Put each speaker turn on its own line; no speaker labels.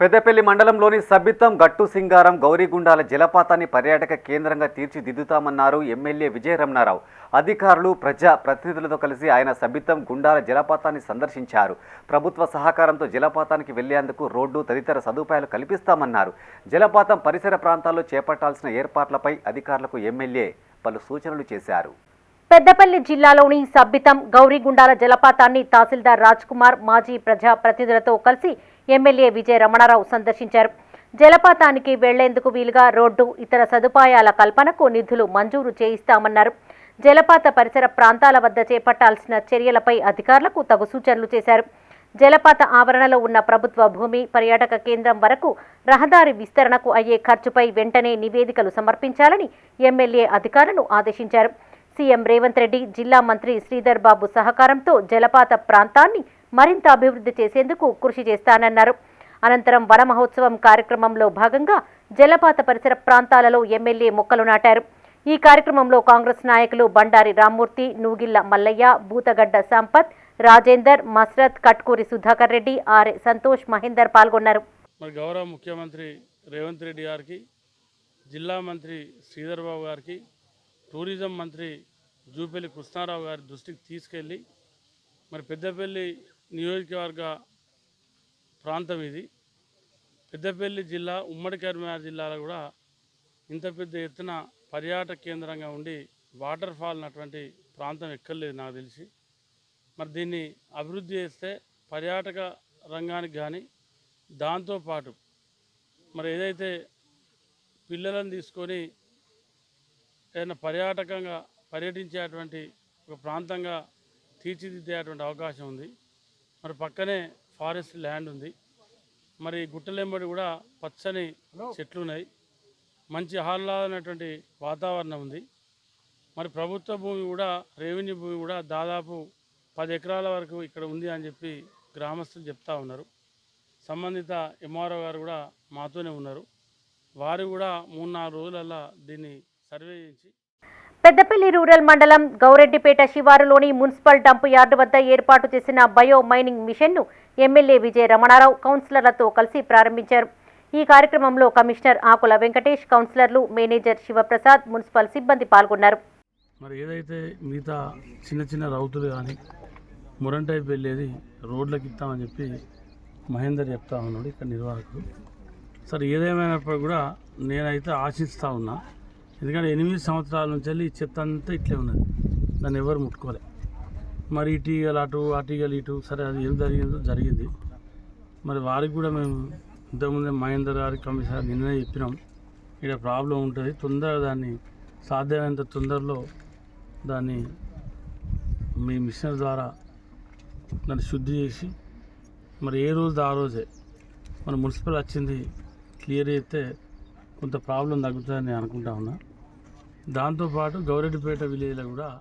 పెద్దపల్లి మండలంలోని సబ్బిత్తం గట్టు సింగారం గౌరీగుండాల జలపాతాన్ని పర్యాటక కేంద్రంగా తీర్చిదిద్దుతామన్నారు ఎమ్మెల్యే విజయరమణారావు. అధికారులు ప్రజా ప్రతినిధులతో కలిసి ఆయన సబ్బిత్తం గుండాల జలపాతాన్ని సందర్శించారు. ప్రభుత్వ సహకారంతో జలపాతానికి వెళ్ళేందుకు రోడ్డు తదితర సదుపాయాలు కల్పిస్తామన్నారు. జలపాతం పరిసర ప్రాంతాల్లో చేపట్టాల్సిన ఏర్పాట్లపై అధికారులకు ఎమ్మెల్యే పలు సూచనలు చేశారు.
పెద్దపల్లి జిల్లాలోని సబ్బితం గౌరీగుండాల జలపాతాన్ని తహసీల్దార్ రాజ్ కుమార్ మాజీ ప్రజా ప్రతినిధులతో కలిసి ఎమ్మెల్యే విజయ రమణారావు సందర్శించారు. జలపాతానికి వెళ్ళేందుకు వీలుగా రోడ్డు ఇతర సదుపాయాల కల్పనకు నిధులు మంజూరు చేయిస్తామన్నారు. జలపాత పరిసర ప్రాంతాల వద్ద చేపట్టాల్సిన చర్యలపై అధికారులకు తగు సూచనలు చేశారు. జలపాత ఆవరణలో ఉన్న ప్రభుత్వ భూమి పర్యాటక కేంద్రం వరకు రహదారి విస్తరణకు అయ్యే ఖర్చుపై వెంటనే నివేదికలు సమర్పించాలని ఎమ్మెల్యే అధికారులను ఆదేశించారు. సీఎం రేవంత్ రెడ్డి జిల్లా మంత్రి శ్రీధర్ బాబు సహకారంతో జలపాత ప్రాంతాన్ని మరింత అభివృద్ధి చేసేందుకు కృషి చేస్తానన్నారు. అనంతరం వన మహోత్సవం కార్యక్రమంలో భాగంగా జలపాత పరిసర ప్రాంతాలలో ఎమ్మెల్యే మొక్కలు నాటారు. ఈ కార్యక్రమంలో కాంగ్రెస్ నాయకులు బండారి రామ్మూర్తి నూగిళ్ళ మల్లయ్య భూతగడ్డ సంపత్ రాజేందర్ మస్రత్ కట్కూరి సుధాకర్ రెడ్డి ఆర్ సంతోష్ మహేందర్ పాల్గొన్నారు.
మరి గౌరవ ముఖ్యమంత్రి రేవంత్ రెడ్డి గారికి జిల్లా మంత్రి శ్రీధర్ బాబు గారికి టూరిజం మంత్రి జూపల్లి కృష్ణారావు గారి దృష్టికి తీసుకెళ్ళి మరి పెద్దపల్లి నియోజకవర్గ ప్రాంతం ఇది. పెద్దపల్లి జిల్లా ఉమ్మడి కరీంనగర్ జిల్లాలో కూడా ఇంత పెద్ద ఎత్తున పర్యాటక కేంద్రంగా ఉండి వాటర్ ఫాల్ అటువంటి ప్రాంతం ఎక్కర్లేదు నాకు తెలిసి. మరి దీన్ని అభివృద్ధి చేస్తే పర్యాటక రంగానికి కానీ దాంతోపాటు మరి ఏదైతే పిల్లలను తీసుకొని ఏదైనా పర్యాటకంగా పర్యటించేటువంటి ఒక ప్రాంతంగా తీర్చిదిద్దేటువంటి అవకాశం ఉంది. మరి పక్కనే ఫారెస్ట్ ల్యాండ్ ఉంది. మరి గుట్టలెంబడి కూడా పచ్చని చెట్లు ఉన్నాయి మంచి ఆహ్లాదమైనటువంటి వాతావరణం ఉంది. మరి ప్రభుత్వ భూమి కూడా రెవెన్యూ భూమి కూడా దాదాపు పది ఎకరాల వరకు ఇక్కడ ఉంది అని చెప్పి గ్రామస్తులు చెప్తా ఉన్నారు. సంబంధిత ఎంఆర్ఓ గారు కూడా మాతోనే ఉన్నారు. వారు కూడా మూడు నాలుగు రోజులల్లా దీన్ని సర్వే చేయించి
పెద్దపల్లి రూరల్ మండలం గౌరెడ్డిపేట శివారులోని మున్సిపల్ డంప్ యార్డు వద్ద ఏర్పాటు చేసిన బయో మైనింగ్ మిషన్ను ఎమ్మెల్యే విజయ రమణారావు కౌన్సిలర్లతో కలిసి ప్రారంభించారు. ఈ కార్యక్రమంలో కమిషనర్ ఆకుల వెంకటేష్ కౌన్సిలర్లు మేనేజర్ శివప్రసాద్ మున్సిపల్ సిబ్బంది పాల్గొన్నారు.
మరి ఏదైతే మిగతా చిన్న చిన్న రౌతులు కానీ మురంటైపు వెళ్ళేది రోడ్లకు ఇస్తామని చెప్పి మహేందర్ చెప్తా ఉన్నాడు ఇక్కడ నిర్వాహకుడు. సరే ఏదేమైనప్పుడు కూడా నేనైతే ఆశిస్తూ ఉన్నా. ఎందుకంటే ఎనిమిది సంవత్సరాల నుంచి వెళ్ళి చెత్త అంతా ఇట్లే ఉన్నది. దాన్ని ఎవరు ముట్టుకోలే. మరి ఇటీగలు అటు అటు ఇటు సరే అది ఏం జరిగిందో జరిగింది. మరి వారికి కూడా మేము ఇంతకుముందే మహేందర్ గారి కమిషనర్ నిన్ననే చెప్పినాం. ఇక్కడ ప్రాబ్లం ఉంటుంది. తొందరగా దాన్ని సాధ్యమైనంత తొందరలో దాన్ని మీ మిషన్ ద్వారా దాన్ని శుద్ధి చేసి మరి ఏ రోజు ఆ రోజే మన మున్సిపల్ వచ్చింది క్లియర్ చేస్తే కొంత ప్రాబ్లం తగ్గుతుందని అనుకుంటా ఉన్నా. దాంతోపాటు గౌరెడ్డిపేట విలేజ్లో కూడా